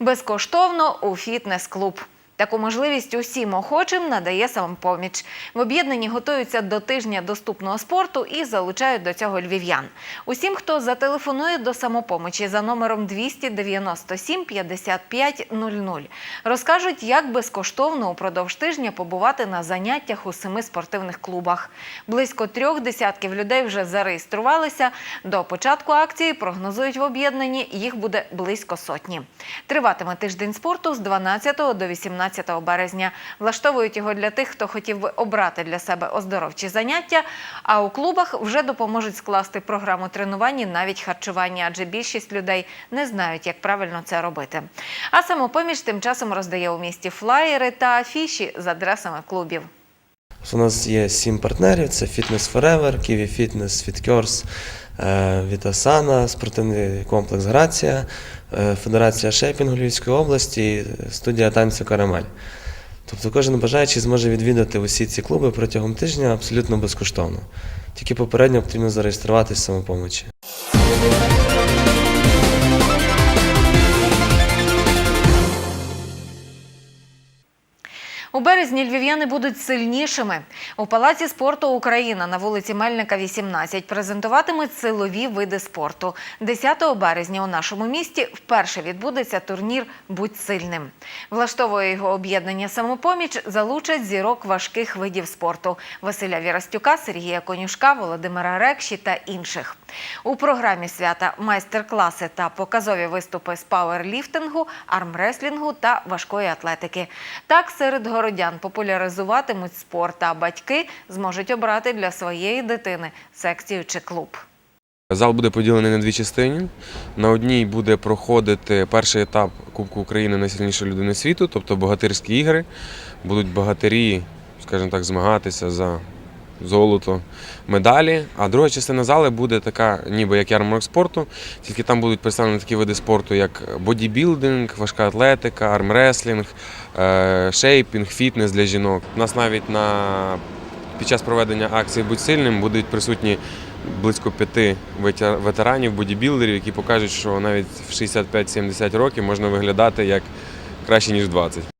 Безкоштовно у фітнес-клуб. Таку можливість усім охочим надає самопоміч. В об'єднанні готуються до тижня доступного спорту і залучають до цього львів'ян. Усім, хто зателефонує до самопомочі за номером 297 55 00, розкажуть, як безкоштовно упродовж тижня побувати на заняттях у семи спортивних клубах. Близько трьох десятків людей вже зареєструвалися. До початку акції прогнозують в об'єднанні їх буде близько сотні. Триватиме тиждень спорту з 12 до 18 березня. Влаштовують його для тих, хто хотів би обрати для себе оздоровчі заняття. А у клубах вже допоможуть скласти програму тренувань і навіть харчування, адже більшість людей не знають, як правильно це робити. А самопоміч тим часом роздає у місті флаєри та афіші з адресами клубів. У нас є сім партнерів: це Fitness Forever, Kiwi Fitness, FitCures, е, Vitasana, спортивний комплекс Грація, е, Федерація шейпінгу Львівської області, студія танцю Карамель. Тобто кожен бажаючий зможе відвідати усі ці клуби протягом тижня абсолютно безкоштовно. Тільки попередньо потрібно зареєструватися самопомочі. У березні львів'яни будуть сильнішими. У Палаці спорту Україна на вулиці Мельника, 18 презентуватимуть силові види спорту. 10 березня у нашому місті вперше відбудеться турнір Будь сильним. Влаштовує його об'єднання самопоміч, залучать зірок важких видів спорту Василя Вірастюка, Сергія Конюшка, Володимира Рекші та інших. У програмі свята майстер-класи та показові виступи з пауерліфтингу, армреслінгу та важкої атлетики. Так серед городян популяризуватимуть спорт, а батьки зможуть обрати для своєї дитини секцію чи клуб. Зал буде поділений на дві частини. На одній буде проходити перший етап Кубку України найсильнішої людини світу, тобто богатирські ігри. Будуть богатирі, скажімо так, змагатися за золото, медалі. А друга частина зали буде така, ніби як ярмарок спорту, тільки там будуть представлені такі види спорту, як бодібілдинг, важка атлетика, армреслінг, е, шейпінг, фітнес для жінок. У нас навіть на під час проведення акції Будь сильним будуть присутні близько п'яти ветер- ветеранів, бодібілдерів, які покажуть, що навіть в 65-70 років можна виглядати як краще, ніж 20.